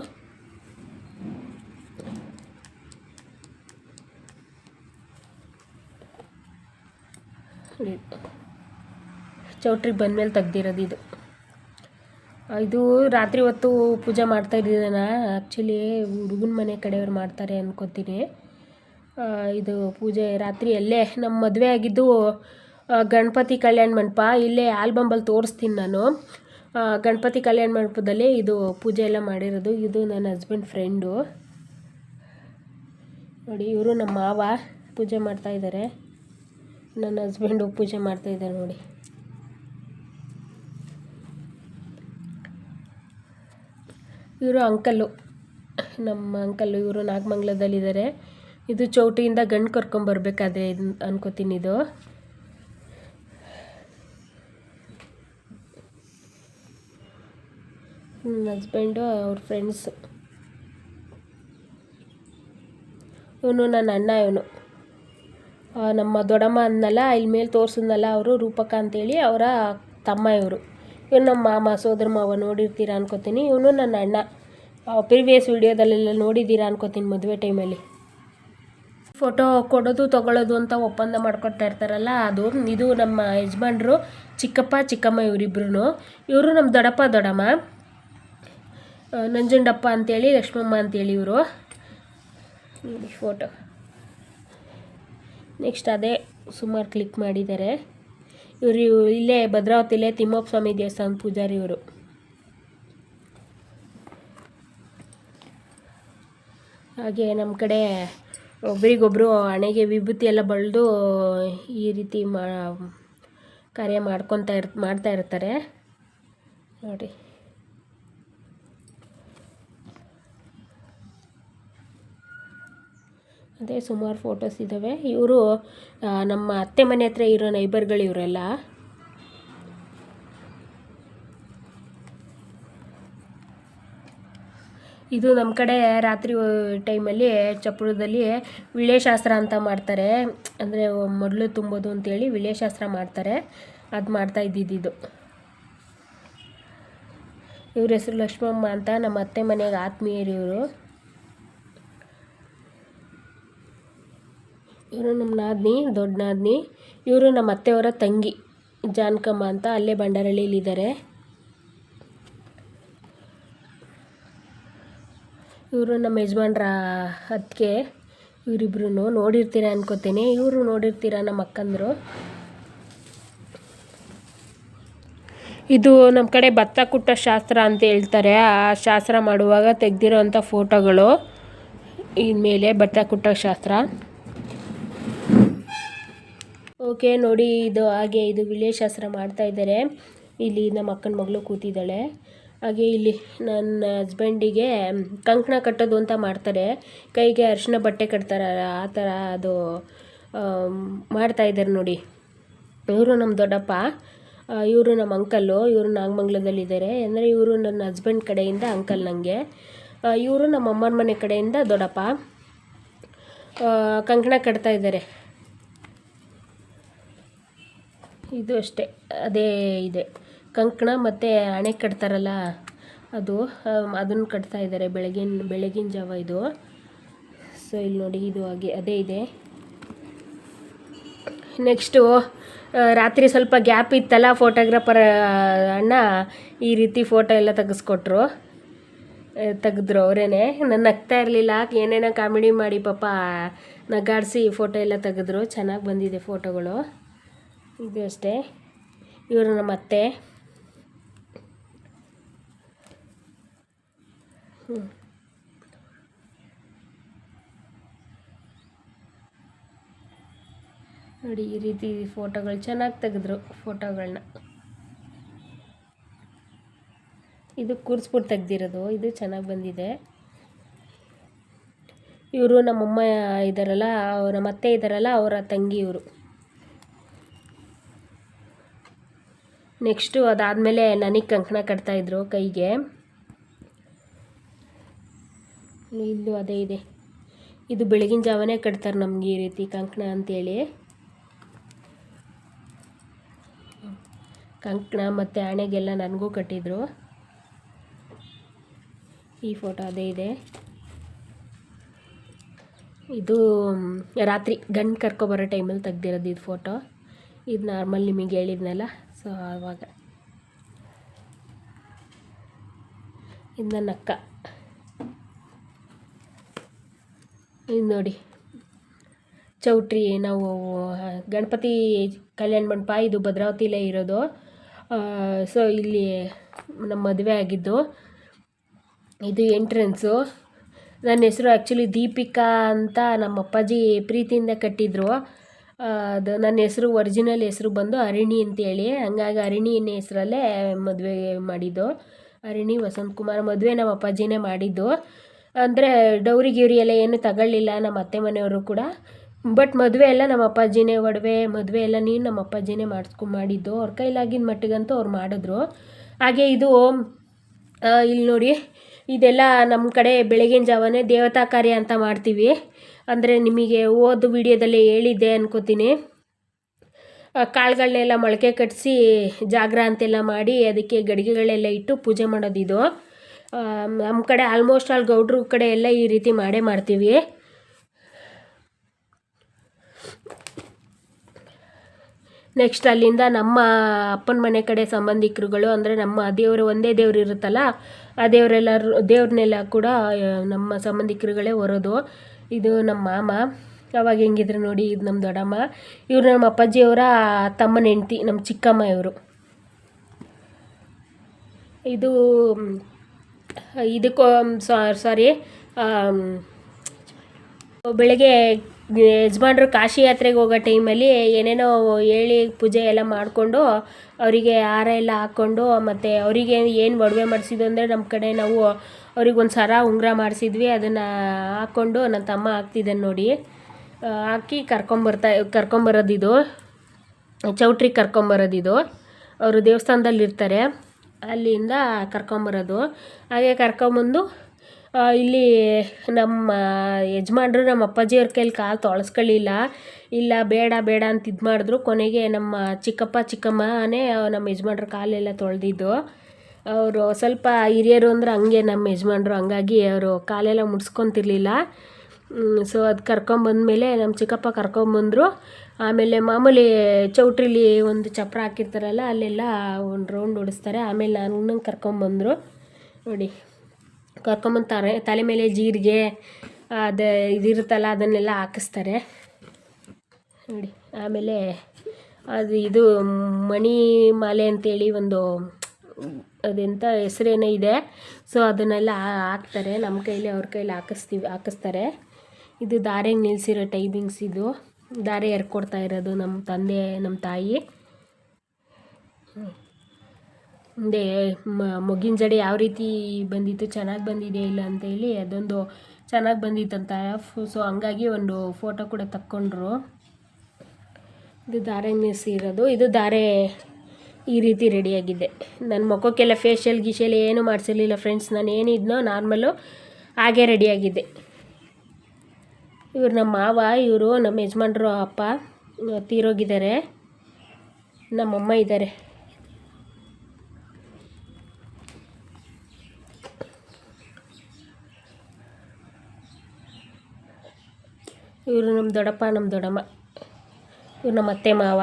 ಚೌಟ್ರಿಗೆ ಬಂದಮೇಲೆ ತೆಗ್ದಿರೋದು ಇದು. ಇದು ರಾತ್ರಿ ಹೊತ್ತು ಪೂಜೆ ಮಾಡ್ತಾ ಇದ್ದಿದ್ದಾನ. ಆ್ಯಕ್ಚುಲಿ ಹುಡುಗನ ಮನೆ ಕಡೆಯವ್ರು ಮಾಡ್ತಾರೆ ಅಂದ್ಕೋತೀನಿ ಇದು ಪೂಜೆ ರಾತ್ರಿ ಅಲ್ಲೇ ನಮ್ಮ ಮದುವೆ ಆಗಿದ್ದು ಗಣಪತಿ ಕಲ್ಯಾಣ ಮಂಟಪ. ಇಲ್ಲೇ ಆಲ್ಬಂಬಲ್ಲಿ ತೋರಿಸ್ತೀನಿ ನಾನು. ಗಣಪತಿ ಕಲ್ಯಾಣ ಮಂಟಪದಲ್ಲಿ ಇದು ಪೂಜೆ ಎಲ್ಲ ಮಾಡಿರೋದು. ಇದು ನನ್ನ ಹಸ್ಬೆಂಡ್ ಫ್ರೆಂಡು ನೋಡಿ, ಇವರು ನಮ್ಮ ಮಾವ ಪೂಜೆ ಮಾಡ್ತಾ ಇದ್ದಾರೆ ನನ್ನ ಹಸ್ಬೆಂಡು ಪೂಜೆ ಮಾಡ್ತಾ ಇದ್ದಾರೆ ನೋಡಿ. ಇವರು ಅಂಕಲ್ಲು. ನಮ್ಮ ಅಂಕಲ್ಲು ಇವರು ನಾಗಮಂಗ್ಲದಲ್ಲಿದ್ದಾರೆ ಇದು ಚೌಟಿಯಿಂದ ಗಂಡು ಕರ್ಕೊಂಬರ್ಬೇಕಾದ್ರೆ ಇದು ಅನ್ಕೋತೀನಿ ಇದು. ನನ್ನ ಹಸ್ಬೆಂಡು ಅವ್ರ ಫ್ರೆಂಡ್ಸ್. ಇವನು ನನ್ನ ಅಣ್ಣ ಇವನು. ನಮ್ಮ ದೊಡ್ಡಮ್ಮ ಅಂದನಲ್ಲ ಇಲ್ಲಿ ಮೇಲೆ ತೋರಿಸಿದ್ನಲ್ಲ ಅವರು, ರೂಪಕ ಅಂತೇಳಿ ಅವರ ತಮ್ಮ ಇವರು. ಇವನು ನಮ್ಮ ಮಾಮ, ಸೋದರ ಮಾವ ನೋಡಿರ್ತೀರಾ ಅನ್ಕೋತೀನಿ. ಇವನು ನನ್ನ ಅಣ್ಣ. ಪ್ರಿವಿಯಸ್ ವೀಡಿಯೋದಲ್ಲೆಲ್ಲ ನೋಡಿದ್ದೀರಾ ಅನ್ಕೋತೀನಿ ಮದುವೆ ಟೈಮಲ್ಲಿ. ಫೋಟೋ ಕೊಡೋದು ತಗೊಳ್ಳೋದು ಅಂತ ಒಪ್ಪಂದ ಮಾಡ್ಕೊತಾ ಇರ್ತಾರಲ್ಲ, ಅದು, ಇದು ನಮ್ಮ ಯಜಮಾನ್ರು ಚಿಕ್ಕಪ್ಪ, ಚಿಕ್ಕಮ್ಮ ಇವರಿಬ್ರು ಇವರು ನಮ್ಮ ದೊಡ್ಡಪ್ಪ, ದೊಡ್ಡಮ್ಮ. ನಂಜುಂಡಪ್ಪ ಅಂತೇಳಿ, ಲಕ್ಷ್ಮಮ್ಮ ಅಂತೇಳಿ ಇವರು. ನೋಡಿ ಫೋಟೋ ನೆಕ್ಸ್ಟ್ ಅದೇ ಸುಮಾರು ಕ್ಲಿಕ್ ಮಾಡಿದ್ದಾರೆ ಇವರು ಇಲ್ಲೇ ಭದ್ರಾವತಿಲೇ ತಿಮ್ಮಪ್ಪ ಸ್ವಾಮಿ ದೇವಸ್ಥಾನ ಪೂಜಾರಿ ಇವರು. ಹಾಗೆ ನಮ್ಮ ಕಡೆ ಒಬ್ರಿಗೊಬ್ರು ಹಣೆಗೆ ವಿಭೂತಿ ಎಲ್ಲ ಬಳ್ದು ಈ ರೀತಿ ಮಾ, ಕಾರ್ಯ ಮಾಡ್ಕೊತಾ ಇರ್, ಮಾಡ್ತಾ ಇರ್ತಾರೆ. ನೋಡಿ. ಅದೇ ಸುಮಾರು ಫೋಟೋಸ್ ಇದ್ದಾವೆ ಇವರು ನಮ್ಮ ಅತ್ತೆ ಮನೆ ಹತ್ರ ಇರೋ ನೈಬರ್ಗಳು ಇವರೆಲ್ಲ. ಇದು ನಮ್ಮ ಕಡೆ ರಾತ್ರಿ ಟೈಮಲ್ಲಿ ಚಪ್ಪರದಲ್ಲಿ ವಿಳೆಶಾಸ್ತ್ರ ಅಂತ ಮಾಡ್ತಾರೆ. ಅಂದರೆ ಮೊದಲು ತುಂಬೋದು ಅಂತೇಳಿ ವಿಳೆಶಾಸ್ತ್ರ ಮಾಡ್ತಾರೆ. ಅದು ಮಾಡ್ತಾ ಇದ್ದಿದ್ದು ಇವ್ರ ಹೆಸರು ಲಕ್ಷ್ಮಮ್ಮ ಅಂತ ನಮ್ಮ ಅತ್ತೆ ಮನೆಗೆ ಆತ್ಮೀಯರು ಇವರು. ಇವರು ನಮ್ಮ ನಾದಿನಿ, ದೊಡ್ಡ ನಾದಿನಿ. ಇವರು ನಮ್ಮ ಅತ್ತೆಯವರ ತಂಗಿ, ಜಾನಕಮ್ಮ ಅಂತ ಅಲ್ಲೇ ಬಂಡಾರಳ್ಳಿಲಿದ್ದಾರೆ ಇವರು ನಮ್ಮ ಯಜಮಾನ್ರ ಅತ್ತಿಗೆ ಇವರಿಬ್ರು ನೋಡಿರ್ತೀರ ಅನ್ಕೋತೀನಿ. ಇವರು ನೋಡಿರ್ತೀರ ನಮ್ಮ ಅಕ್ಕಂದರು? ಇದು ನಮ್ಮ ಕಡೆ ಭತ್ತ ಕುಟ್ಟ ಶಾಸ್ತ್ರ ಅಂತ ಹೇಳ್ತಾರೆ. ಆ ಶಾಸ್ತ್ರ ಮಾಡುವಾಗ ತೆಗೆದಿರೋವಂಥ ಫೋಟೋಗಳು. ಇನ್ಮೇಲೆ ಭತ್ತ ಕುಟ್ಟ ಶಾಸ್ತ್ರ. ಓಕೆ, ನೋಡಿ, ಇದು ಹಾಗೆ ಇದು ವಿಳಿಯ ಶಾಸ್ತ್ರ ಮಾಡ್ತಾ ಇಲ್ಲಿ ನಮ್ಮ ಅಕ್ಕನ ಮಗಳು ಕೂತಿದ್ದಾಳೆ. ಹಾಗೆ ಇಲ್ಲಿ ನನ್ನ ಹಸ್ಬೆಂಡಿಗೆ ಕಂಕಣ ಕಟ್ಟೋದು ಅಂತ ಮಾಡ್ತಾರೆ. ಕೈಗೆ ಅರಿಶಿನ ಬಟ್ಟೆ ಕಟ್ತಾರಲ್ಲ ಆ ಥರ ಅದು ಮಾಡ್ತಾ ಇದ್ದಾರೆ ನೋಡಿ. ಇವರು ನಮ್ಮ ದೊಡ್ಡಪ್ಪ ಇವರು ನಮ್ಮ ಅಂಕಲ್ಲು, ಇವರು ನಾಗಮಂಗ್ಲದಲ್ಲಿದ್ದಾರೆ ಅಂದರೆ ಇವರು ನನ್ನ ಹಸ್ಬೆಂಡ್ ಕಡೆಯಿಂದ ಅಂಕಲ್ ನನಗೆ ಇವರು ನಮ್ಮ ಅಮ್ಮನ ಮನೆ ಕಡೆಯಿಂದ ದೊಡ್ಡಪ್ಪ ಕಂಕಣ ಕಟ್ತಾ ಇದ್ದಾರೆ. ಇದು ಅಷ್ಟೇ, ಅದೇ ಇದೆ. ಕಂಕಣ ಮತ್ತು ಹಣೆ ಕಟ್ತಾರಲ್ಲ, ಅದು ಅದನ್ನು ಕಟ್ತಾ ಇದ್ದಾರೆ. ಬೆಳಗಿನ ಬೆಳಗಿನ ಜಾವ ಇದು. ಸೊ ಇಲ್ಲಿ ನೋಡಿ, ಇದು ಹಾಗೆ, ಅದೇ ಇದೆ. ನೆಕ್ಸ್ಟು ರಾತ್ರಿ ಸ್ವಲ್ಪ ಗ್ಯಾಪ್ ಇತ್ತಲ್ಲ ಫೋಟೋಗ್ರಾಫರ್ ಅಣ್ಣ ಈ ರೀತಿ ಫೋಟೋ ಎಲ್ಲ ತೆಗೆಸ್ಕೊಟ್ರು. ತೆಗೆದ್ರು ಅವರೇನೆ. ನಾನು ನಗ್ತಾ ಇರಲಿಲ್ಲ, ಏನೇನೋ ಕಾಮಿಡಿ ಮಾಡಿ ಪಾಪ ನಗಾಡಿಸಿ ಫೋಟೋ ಎಲ್ಲ ತೆಗೆದ್ರು. ಚೆನ್ನಾಗಿ ಬಂದಿದೆ ಫೋಟೋಗಳು ಇದು ಅಷ್ಟೇ. ಇವರು ನಮ್ಮ ಅತ್ತೆ. ಹ್ಮ್. ನೋಡಿ ಈ ರೀತಿ ಫೋಟೋಗಳು ಚೆನ್ನಾಗಿ ತೆಗೆದ್ರು ಫೋಟೋಗಳನ್ನ ಇದು ಕೂರಿಸ್ಬಿಟ್ಟು ತೆಗ್ದಿರೋದು, ಇದು ಚೆನ್ನಾಗಿ ಬಂದಿದೆ. ಇವರು ನಮ್ಮಮ್ಮ ಇದ್ದಾರಲ್ಲ ಅವ್ರ ನಮ್ಮ ಅತ್ತೆ ಇದ್ದಾರಲ್ಲ ಅವರ ತಂಗಿ ಇವರು ನೆಕ್ಸ್ಟು ಅದಾದಮೇಲೆ ನನಗೆ ಕಂಕಣ ಕಟ್ತಾಯಿದ್ರು ಕೈಗೆ. ಇಲ್ಲೂ ಅದೇ ಇದೆ. ಇದು ಬೆಳಗಿನ ಜಾವನೇ ಕಟ್ತಾರೆ ನಮ್ಗೆ ಈ ರೀತಿ ಕಂಕಣ ಅಂತೇಳಿ. ಕಂಕಣ ಮತ್ತು ಹಣೆಗೆಲ್ಲ ನನಗೂ ಕಟ್ಟಿದ್ರು. ಈ ಫೋಟೋ ಅದೇ ಇದೆ. ಇದು, ರಾತ್ರಿ ಗಂಡು ಕರ್ಕೊಬರೋ ಟೈಮಲ್ಲಿ ತೆಗ್ದಿರೋದು ಇದು ಫೋಟೋ. ಇದು ನಾರ್ಮಲ್ ನಿಮಗೆ ಹೇಳಿದ್ನಲ್ಲ. ಸೊ ಆವಾಗ ಇದು ನನ್ನ ಅಕ್ಕ ಇದು ನೋಡಿ. ಚೌಟ್ರಿ ನಾವು, ಗಣಪತಿ ಕಲ್ಯಾಣ ಮಂಟಪ, ಇದು ಭದ್ರಾವತಿಲೇ ಇರೋದು. ಸೊ ಇಲ್ಲಿ ನಮ್ಮ ಮದುವೆ ಆಗಿದ್ದು. ಇದು ಎಂಟ್ರೆನ್ಸು ನನ್ನ ಹೆಸರು ಆ್ಯಕ್ಚುಲಿ ದೀಪಿಕಾ ಅಂತ ನಮ್ಮ ಅಪ್ಪಾಜಿ ಪ್ರೀತಿಯಿಂದ ಕಟ್ಟಿದ್ರು. ಅದು ನನ್ನ ಹೆಸರು ಒರಿಜಿನಲ್ ಹೆಸರು ಬಂದು ಅರಿಣಿ ಅಂತೇಳಿ. ಹಂಗಾಗಿ ಅರಿಣಿ ಅನ್ನೋ ಹೆಸರಲ್ಲೇ ಮದುವೆ ಮಾಡಿದ್ದು. ಅರಿಣಿ ವಸಂತ್ ಕುಮಾರ್ ಮದುವೆ ನಮ್ಮ ಅಪ್ಪಾಜಿನೇ ಮಾಡಿದ್ದು. ಅಂದರೆ ಡೌರಿ ಗಿವ್ರಿ ಎಲ್ಲ ಏನು ತಗೊಳ್ಳಿಲ್ಲ ನಮ್ಮ ಅತ್ತೆ ಮನೆಯವರು ಕೂಡ. ಬಟ್ ಮದುವೆ ಎಲ್ಲ ನಮ್ಮ ಅಪ್ಪಾಜಿನೇ, ಒಡವೆ ಮದುವೆ ಎಲ್ಲ ನೀನು ನಮ್ಮ ಅಪ್ಪಾಜಿನೇ ಮಾಡಿಸ್ಕೊ, ಮಾಡಿದ್ದು. ಅವ್ರ ಕೈಲಾಗಿದ್ದ ಮಟ್ಟಿಗಂತೂ ಅವ್ರು ಮಾಡಿದ್ರು. ಹಾಗೆ ಇದು ಇಲ್ಲಿ ನೋಡಿ, ಇದೆಲ್ಲ ನಮ್ಮ ಕಡೆ ಬೆಳಗಿನ ಜಾವನೇ ದೇವತಾ ಕಾರ್ಯ ಅಂತ ಮಾಡ್ತೀವಿ. ಅಂದರೆ ನಿಮಗೆ ಓದು ವಿಡಿಯೋದಲ್ಲಿ ಹೇಳಿದ್ದೆ ಅನ್ಕೋತೀನಿ. ಕಾಳುಗಳನ್ನೆಲ್ಲ ಮೊಳಕೆ ಕಟ್ಟಿಸಿ ಜಾಗ್ರ ಅಂತೆಲ್ಲ ಮಾಡಿ ಅದಕ್ಕೆ ಗಡಿಗೆಗಳೆಲ್ಲ ಇಟ್ಟು ಪೂಜೆ ಮಾಡೋದಿದು. ನಮ್ಮ ಕಡೆ ಆಲ್ಮೋಸ್ಟ್ ಆಲ್ ಗೌಡ್ರ ಕಡೆ ಎಲ್ಲ ಈ ರೀತಿ ಮಾಡೇ ಮಾಡ್ತೀವಿ. ನೆಕ್ಸ್ಟ್ ಅಲ್ಲಿಂದ ನಮ್ಮ ಅಪ್ಪನ ಮನೆ ಕಡೆ ಸಂಬಂಧಿಕರುಗಳು, ಅಂದರೆ ನಮ್ಮ ದೇವರು ಒಂದೇ ದೇವ್ರು ಇರುತ್ತಲ್ಲ, ಆ ದೇವರೆಲ್ಲರೂ ದೇವ್ರನ್ನೆಲ್ಲ ಕೂಡ ನಮ್ಮ ಸಂಬಂಧಿಕರುಗಳೇ ಹೊರೋದು. ಇದು ನಮ್ಮ ಮಾಮ. ಅವಾಗ ಹೆಂಗಿದ್ರು ನೋಡಿ ಇದು ನಮ್ಮ ದೊಡ್ಡಮ್ಮ. ಇವರು ನಮ್ಮ ಅಪ್ಪಾಜಿಯವರ ತಮ್ಮನ ಹೆಂಡ್ತಿ, ನಮ್ಮ ಚಿಕ್ಕಮ್ಮ ಇವರು. ಇದು, ಇದಕ್ಕೋ ಸಾರಿ ಬೆಳಗ್ಗೆ ಯಜಮಾನ್ರು ಕಾಶಿ ಯಾತ್ರೆಗೆ ಹೋಗೋ ಟೈಮಲ್ಲಿ ಏನೇನೋ ಹೇಳಿ ಪೂಜೆ ಎಲ್ಲ ಮಾಡಿಕೊಂಡು ಅವರಿಗೆ ಹಾರ ಎಲ್ಲ ಹಾಕ್ಕೊಂಡು ಮತ್ತು ಅವರಿಗೆ ಏನು ಒಡವೆ ಮಾಡಿಸಿದ್ದು ಅಂದರೆ ನಮ್ಮ ಕಡೆ ನಾವು ಅವ್ರಿಗೊಂದು ಸರ ಉಂಗುರ ಮಾಡಿಸಿದ್ವಿ, ಅದನ್ನು ಹಾಕ್ಕೊಂಡು ನನ್ನ ತಮ್ಮ ಹಾಕ್ತಿದ್ದಾನೆ ನೋಡಿ. ಹಾಕಿ ಕರ್ಕೊಂಬರ್ತಾ, ಕರ್ಕೊಂಬರೋದಿದು. ಚೌಟ್ರಿ ಕರ್ಕೊಂಬರೋದಿದು. ಅವರು ದೇವಸ್ಥಾನದಲ್ಲಿ ಇರ್ತಾರೆ ಅಲ್ಲಿಂದ ಕರ್ಕೊಂಬರೋದು. ಹಾಗೆ ಕರ್ಕೊಂಬಂದು ಇಲ್ಲಿ ನಮ್ಮ ಯಜಮಾನ್ರು ನಮ್ಮ ಅಪ್ಪಾಜಿಯವ್ರ ಕೈಲಿ ಕಾಲು ತೊಳಸ್ಕೊಳ್ಳಿಲ್ಲ ಇಲ್ಲ, ಬೇಡ ಬೇಡ ಅಂತ ಇದು ಮಾಡಿದ್ರು ಕೊನೆಗೆ ನಮ್ಮ ಚಿಕ್ಕಪ್ಪ, ಚಿಕ್ಕಮ್ಮನೇ ನಮ್ಮ ಯಜಮಾನ್ರ ಕಾಲೆಲ್ಲ ತೊಳೆದಿದ್ದು. ಅವರು ಸ್ವಲ್ಪ ಹಿರಿಯರು ಅಂದ್ರೆ ಹಂಗೆ ನಮ್ಮ ಯಜಮಾನ್ರು, ಹಂಗಾಗಿ ಅವರು ಕಾಲೆಲ್ಲ ಮುಡ್ಸ್ಕೊತಿರ್ಲಿಲ್ಲ. ಸೊ ಅದು ಕರ್ಕೊಂಬಂದ್ಮೇಲೆ ನಮ್ಮ ಚಿಕ್ಕಪ್ಪ ಕರ್ಕೊಂಬಂದರು ಆಮೇಲೆ ಮಾಮೂಲಿ ಚೌಟ್ರಿಲಿ ಒಂದು ಚಪ್ರ ಹಾಕಿರ್ತಾರಲ್ಲ, ಅಲ್ಲೆಲ್ಲ ಒಂದು ರೌಂಡ್ ಹೊಡಿಸ್ತಾರೆ ಆಮೇಲೆ ನಾನು ಕರ್ಕೊಂಬಂದರು ನೋಡಿ ಕರ್ಕೊಂಬಂದು ತಲೆ ತಲೆ ಮೇಲೆ ಜೀರಿಗೆ, ಅದು ಇದಿರುತ್ತಲ್ಲ, ಅದನ್ನೆಲ್ಲ ಹಾಕಿಸ್ತಾರೆ. ನೋಡಿ, ಆಮೇಲೆ ಅದು ಇದು ಮಣಿ ಮಾಲೆ ಅಂತೇಳಿ ಒಂದು ಅದೆಂಥ ಹೆಸರೇನೋ ಇದೆ. ಸೊ ಅದನ್ನೆಲ್ಲ ಹಾಕ್ತಾರೆ. ನಮ್ಮ ಕೈಲಿ ಅವ್ರ ಕೈಲಿ ಹಾಕಿಸ್ತೀವಿ ಹಾಕಿಸ್ತಾರೆ. ಇದು ದಾರೆಗೆ ನಿಲ್ಲಿಸಿರೋ ಟೈಮಿಂಗ್ಸ್ ಇದು. ದಾರೆ ಎರ್ಕೊಡ್ತಾ ಇರೋದು ನಮ್ಮ ತಂದೆ ನಮ್ಮ ತಾಯಿ. ಮುಂದೆ ಮೊಗಿನ ಜಡೆ ಯಾವ ರೀತಿ ಬಂದಿತ್ತು, ಚೆನ್ನಾಗಿ ಬಂದಿದೆ ಇಲ್ಲ ಅಂತ ಹೇಳಿ ಅದೊಂದು ಚೆನ್ನಾಗಿ ಬಂದಿತ್ತಂತ ಸೊ ಹಂಗಾಗಿ ಒಂದು ಫೋಟೋ ಕೂಡ ತಕ್ಕೊಂಡ್ರು. ಇದು ದಾರೆ ನಿಲ್ಲಿಸಿರೋದು ಇದು ದಾರೆ ಈ ರೀತಿ ರೆಡಿಯಾಗಿದೆ ನನ್ನ ಮುಖಕ್ಕೆಲ್ಲ ಫೇಶಿಯಲ್ ಗಿಶಿಯಲ್ ಏನೂ ಮಾಡಿಸಿರಲಿಲ್ಲ ಫ್ರೆಂಡ್ಸ್ ನಾನು ಏನಿದ್ನೋ ನಾರ್ಮಲ್ಲು ಹಾಗೆ ರೆಡಿಯಾಗಿದ್ದೆ ಇವ್ರು ನಮ್ಮ ಮಾವ, ಇವರು ನಮ್ಮ ಯಜಮಾನ್ರು, ಅಪ್ಪ ತೀರೋಗಿದ್ದಾರೆ ನಮ್ಮಮ್ಮ ಇದ್ದಾರೆ. ಇವರು ನಮ್ಮ ದೊಡ್ಡಪ್ಪ, ನಮ್ಮ ದೊಡ್ಡಮ್ಮ. ಇವ್ರು ನಮ್ಮ ಅತ್ತೆ, ಮಾವ.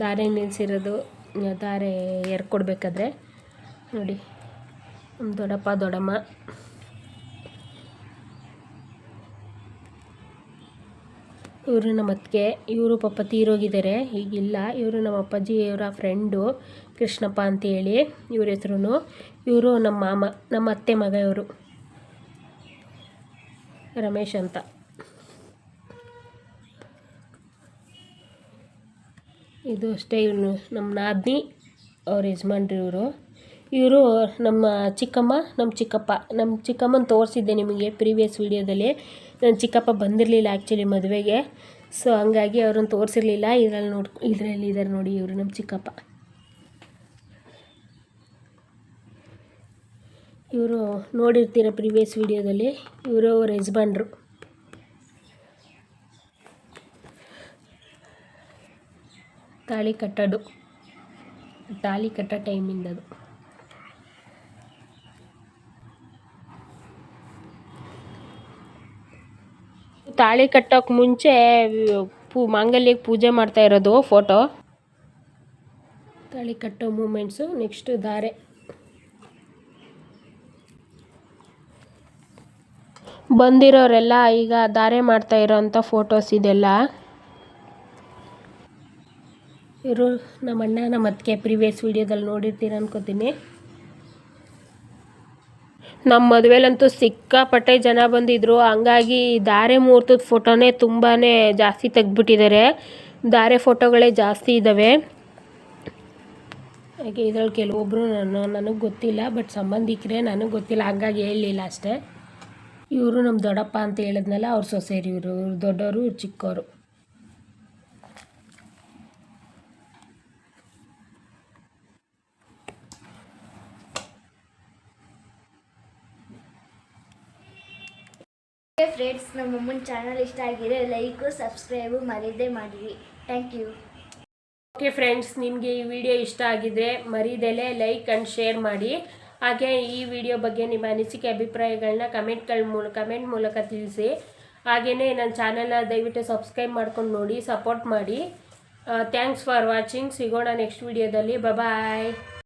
ದಾರೆ ನಿಲ್ಲಿಸಿರೋದು ದಾರೆ ಎರ್ಕೊಡ್ಬೇಕಾದ್ರೆ ನೋಡಿ ದೊಡ್ಡಪ್ಪ, ದೊಡ್ಡಮ್ಮ. ಇವರು ನಮ್ಮ ಅತ್ತಿಗೆ, ಇವರು ಪಾಪ ತೀರೋಗಿದ್ದಾರೆ. ಈಗಿಲ್ಲ, ಇವರು ನಮ್ಮ ಅಪ್ಪಾಜಿ, ಇವರ ಫ್ರೆಂಡು ಕೃಷ್ಣಪ್ಪ ಅಂತೇಳಿ ಇವ್ರ ಹೆಸ್ರು ಇವರು ನಮ್ಮ ಮಾಮ, ನಮ್ಮ ಅತ್ತೆ ಮಗ ಇವರು. ರಮೇಶ್ ಅಂತ. ಇದು ಅಷ್ಟೇ ಇವನು. ನಮ್ಮ ನಾದಿನಿ ಅವ್ರ ಯಜಮಾನ್ರು ಇವರು. ಇವರು ನಮ್ಮ ಚಿಕ್ಕಮ್ಮ, ನಮ್ಮ ಚಿಕ್ಕಪ್ಪ. ನಮ್ಮ ಚಿಕ್ಕಮ್ಮನ ತೋರಿಸಿದ್ದೆ ನಿಮಗೆ ಪ್ರೀವಿಯಸ್ ವೀಡಿಯೋದಲ್ಲಿ ನನ್ನ ಚಿಕ್ಕಪ್ಪ ಬಂದಿರಲಿಲ್ಲ ಆ್ಯಕ್ಚುಲಿ ಮದುವೆಗೆ. ಸೊ ಹಂಗಾಗಿ ಅವ್ರನ್ನ ತೋರಿಸಿರ್ಲಿಲ್ಲ. ಇದರಲ್ಲಿ ನೋಡ್, ಇದರಲ್ಲಿ ಇದ್ದಾರೆ ನೋಡಿ ಇವರು ನಮ್ಮ ಚಿಕ್ಕಪ್ಪ. ಇವರು ನೋಡಿರ್ತೀರ ಪ್ರೀವಿಯಸ್ ವೀಡಿಯೋದಲ್ಲಿ ಇವರು ಅವ್ರ ಯಜಮಾನ್ರು. ತಾಳಿ ಕಟ್ಟೋದು. ತಾಳಿ ಕಟ್ಟೋ ಟೈಮಿಂದದು ತಾಳಿ ಕಟ್ಟೋಕೆ ಮುಂಚೆ ಪೂ, ಮಾಂಗಲ್ಯಕ್ಕೆ ಪೂಜೆ ಮಾಡ್ತಾ ಇರೋದು, ಫೋಟೋ. ತಾಳಿ ಕಟ್ಟೋ ಮೂಮೆಂಟ್ಸು, ನೆಕ್ಸ್ಟು ಧಾರೆ ಬಂದಿರೋರೆಲ್ಲ ಈಗ ಧಾರೆ ಮಾಡ್ತಾ ಇರೋಂಥ ಫೋಟೋಸ್ ಇದೆಲ್ಲ. ಇವರು ನಮ್ಮ ಅಣ್ಣ ನಮ್ಮ ಅತ್ತಿಗೆ ಪ್ರಿವಿಯಸ್ ವೀಡಿಯೋದಲ್ಲಿ ನೋಡಿರ್ತೀರ ಅನ್ಕೋತೀನಿ. ನಮ್ಮ ಮದುವೆಲಂತೂ ಸಿಕ್ಕಾಪಟ್ಟೆ ಜನ ಬಂದಿದ್ದರು ಹಂಗಾಗಿ ದಾರೆ ಮುಹೂರ್ತದ ಫೋಟೋನೇ ತುಂಬಾ ಜಾಸ್ತಿ ತೆಗ್ದುಬಿಟ್ಟಿದ್ದಾರೆ ದಾರೆ ಫೋಟೋಗಳೇ ಜಾಸ್ತಿ ಇದ್ದಾವೆ ಹಾಗೆ ಇದ್ರಲ್ಲಿ ಕೆಲವೊಬ್ಬರು ನಾನು ನನಗೆ ಗೊತ್ತಿಲ್ಲ ಬಟ್ ಸಂಬಂಧಿಕರೇ ನನಗೆ ಗೊತ್ತಿಲ್ಲ. ಹಂಗಾಗಿ ಹೇಳಲಿಲ್ಲ ಅಷ್ಟೇ. ಇವರು ನಮ್ಮ ದೊಡ್ಡಪ್ಪ ಅಂತ ಹೇಳಿದ್ನಲ್ಲ, ಅವ್ರ ಇವರು. ಇವ್ರು ದೊಡ್ಡವರು ಚಿಕ್ಕವರು ಫ್ರೆಂಡ್ಸ್ ನಮ್ಮ ಅಮ್ಮನ ಚಾನಲ್ ಇಷ್ಟ ಆಗಿದೆ ಲೈಕು ಸಬ್ಸ್ಕ್ರೈಬು ಮರೀದೇ ಮಾಡಿರಿ. ಥ್ಯಾಂಕ್ ಯು ಓಕೆ ಫ್ರೆಂಡ್ಸ್ ನಿಮಗೆ ಈ ವಿಡಿಯೋ ಇಷ್ಟ ಆಗಿದ್ರೆ ಮರೀದೆಲೆ ಲೈಕ್ ಆ್ಯಂಡ್ ಶೇರ್ ಮಾಡಿ. ಹಾಗೆ ಈ ವಿಡಿಯೋ ಬಗ್ಗೆ ನಿಮ್ಮ ಅನಿಸಿಕೆ ಅಭಿಪ್ರಾಯಗಳನ್ನ ಕಮೆಂಟ್ಗಳ ಮೂಲಕ ಕಮೆಂಟ್ ಮೂಲಕ ತಿಳಿಸಿ. ಹಾಗೆಯೇ ನನ್ನ ಚಾನಲ್ನ ದಯವಿಟ್ಟು ಸಬ್ಸ್ಕ್ರೈಬ್ ಮಾಡ್ಕೊಂಡು ನೋಡಿ ಸಪೋರ್ಟ್ ಮಾಡಿ. ಥ್ಯಾಂಕ್ಸ್ ಫಾರ್ ವಾಚಿಂಗ್ ಸಿಗೋಣ ನೆಕ್ಸ್ಟ್ ವಿಡಿಯೋದಲ್ಲಿ ಬಾಯ್